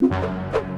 you.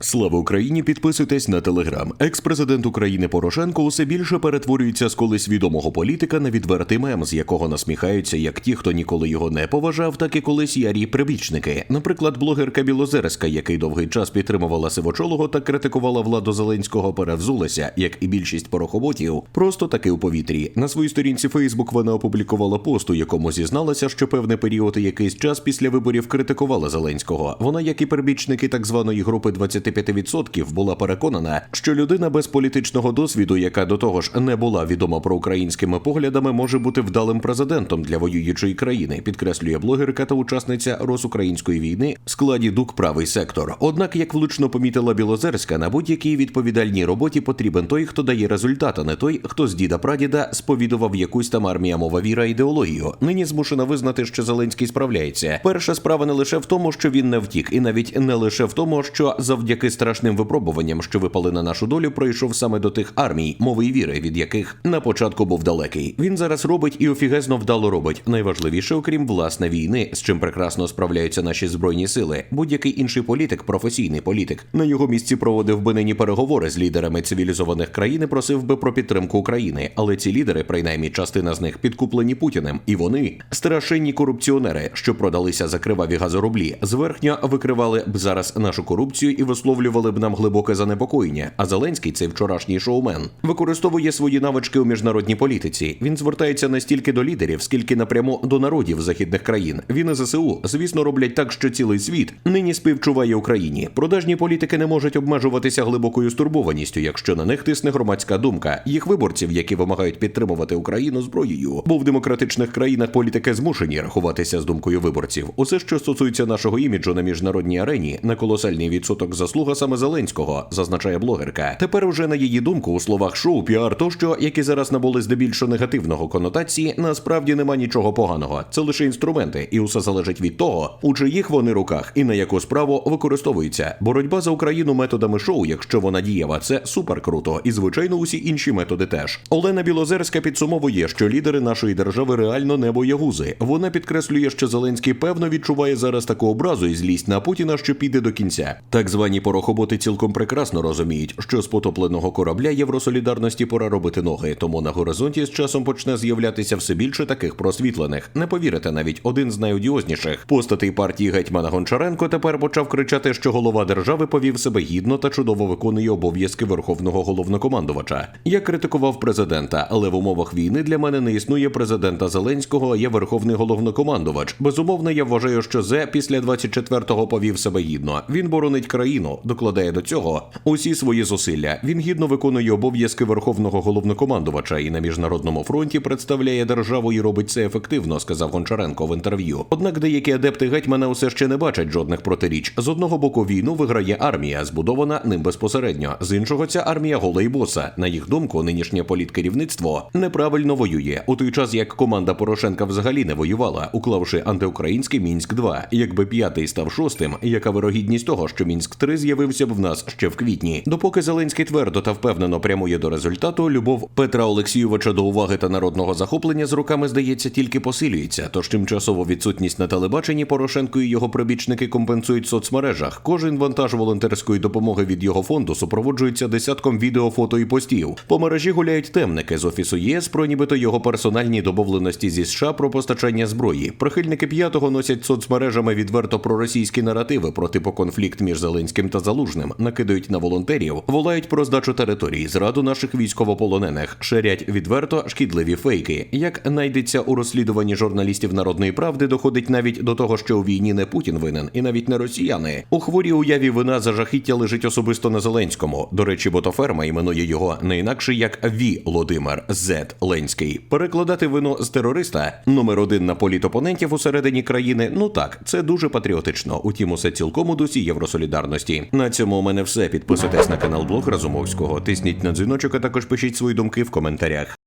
Слава Україні! Підписуйтесь на телеграм. Екс-президент України Порошенко усе більше перетворюється з колись відомого політика на відвертий мем, з якого насміхаються як ті, хто ніколи його не поважав, так і колись ярі прибічники. Наприклад, блогерка Білозерська, який довгий час підтримувала сивочолого та критикувала владу Зеленського, перевзулася, як і більшість порохоботів, просто таки у повітрі. На своїй сторінці Фейсбук вона опублікувала пост, у якому зізналася, що певний період і якийсь час після виборів критикувала Зеленського. Вона, як і прибічники так званої групи 25%, була переконана, що людина без політичного досвіду, яка до того ж не була відома проукраїнськими поглядами, може бути вдалим президентом для воюючої країни, підкреслює блогерка та учасниця Росукраїнської війни складі ДУК правий сектор. Однак, як влучно помітила Білозерська, на будь-якій відповідальній роботі потрібен той, хто дає результат, а не той, хто з діда прадіда сповідував якусь там армія мова віра ідеологію. Нині змушена визнати, що Зеленський справляється. Перша справа не лише в тому, що він не втік, і навіть не лише в тому, що завдяки страшним випробуванням, що випали на нашу долю, пройшов саме до тих армій, мови і віри, від яких на початку був далекий. Він зараз робить і офігезно вдало робить. Найважливіше, окрім власне війни, з чим прекрасно справляються наші збройні сили. Будь-який інший політик, професійний політик, на його місці проводив би нині переговори з лідерами цивілізованих країн і просив би про підтримку України. Але ці лідери, принаймні частина з них, підкуплені Путіним, і вони страшенні корупціонери, що продалися за криваві газорублі, зверхньо викривали б зараз нашу корупцію і висловлювали б нам глибоке занепокоєння. А Зеленський, цей вчорашній шоумен, використовує свої навички у міжнародній політиці. Він звертається не стільки до лідерів, скільки напряму до народів західних країн. Він і ЗСУ, звісно, роблять так, що цілий світ нині співчуває Україні. Продажні політики не можуть обмежуватися глибокою стурбованістю, якщо на них тисне громадська думка їх виборців, які вимагають підтримувати Україну зброєю. Бо в демократичних країнах політики змушені рахуватися з думкою виборців. Усе, що стосується нашого іміджу на міжнародній арені, на колосальний відсоток заслуга саме Зеленського, зазначає блогерка. Тепер уже на її думку у словах шоу, піар тощо, які зараз набули здебільшого негативного конотації, насправді нема нічого поганого. Це лише інструменти, і усе залежить від того, у чиїх вони руках і на яку справу використовується. Боротьба за Україну методами шоу, якщо вона дієва, це супер круто, і звичайно усі інші методи теж. Олена Білозерська підсумовує, що лідери нашої держави реально не боягузи. Вона підкреслює, що Зеленський певно відчуває зараз таку образу і злість на Путіна, що піде до кінця. Так звані порохоботи цілком прекрасно розуміють, що з потопленого корабля Євросолідарності пора робити ноги, тому на горизонті з часом почне з'являтися все більше таких просвітлених. Не повірите, навіть один з найодіозніших постатей партії гетьмана Гончаренко тепер почав кричати, що голова держави повів себе гідно та чудово виконує обов'язки верховного головнокомандувача. Я критикував президента, але в умовах війни для мене не існує президента Зеленського, а є верховний головнокомандувач. Безумовно, я вважаю, що Зе після 24-го повів себе гідно. Він боронить країну, докладає до цього усі свої зусилля. Він гідно виконує обов'язки верховного головнокомандувача і на міжнародному фронті представляє державу і робить це ефективно, сказав Гончаренко в інтерв'ю. Однак деякі адепти гетьмана усе ще не бачать жодних протиріч. З одного боку війну виграє армія, збудована ним безпосередньо. З іншого ця армія гола й боса. На їх думку, нинішнє політкерівництво неправильно воює у той час, як команда Порошенка взагалі не воювала, уклавши антиукраїнський мінськ 2 Якби п'ятий став шостим, яка вирогідність того, що мінськ 3 з'явився б в нас ще в квітні. Допоки Зеленський твердо та впевнено прямує до результату, любов Петра Олексійовича до уваги та народного захоплення з руками здається тільки посилюється. Тож тимчасово відсутність на телебаченні Порошенко і його прибічники компенсують в соцмережах. Кожен вантаж волонтерської допомоги від його фонду супроводжується десятком відео, фото і постів. По мережі гуляють темники з офісу ЄС про нібито його персональні домовленості зі США про постачання зброї. Прихильники п'ятого носять соцмережами відверто проросійські наративи про типу конфлікт між Зеленським та Залужним, накидають на волонтерів, волають про здачу території, зраду наших військовополонених, ширять відверто шкідливі фейки. Як найдеться у розслідуванні журналістів народної правди, доходить навіть до того, що у війні не Путін винен, і навіть не росіяни. У хворій уяві вина за жахіття лежить особисто на Зеленському. До речі, ботоферма іменує його не інакше як Ві Володимир Зет Ленський. Перекладати вину з терориста номер один на політопонентів усередині країни. Ну так, це дуже патріотично. Утім, усе цілком у дусі євросолідарності. На цьому у мене все. Підписуйтесь на канал Блог Разумовського. Тисніть на дзвіночок, а також пишіть свої думки в коментарях.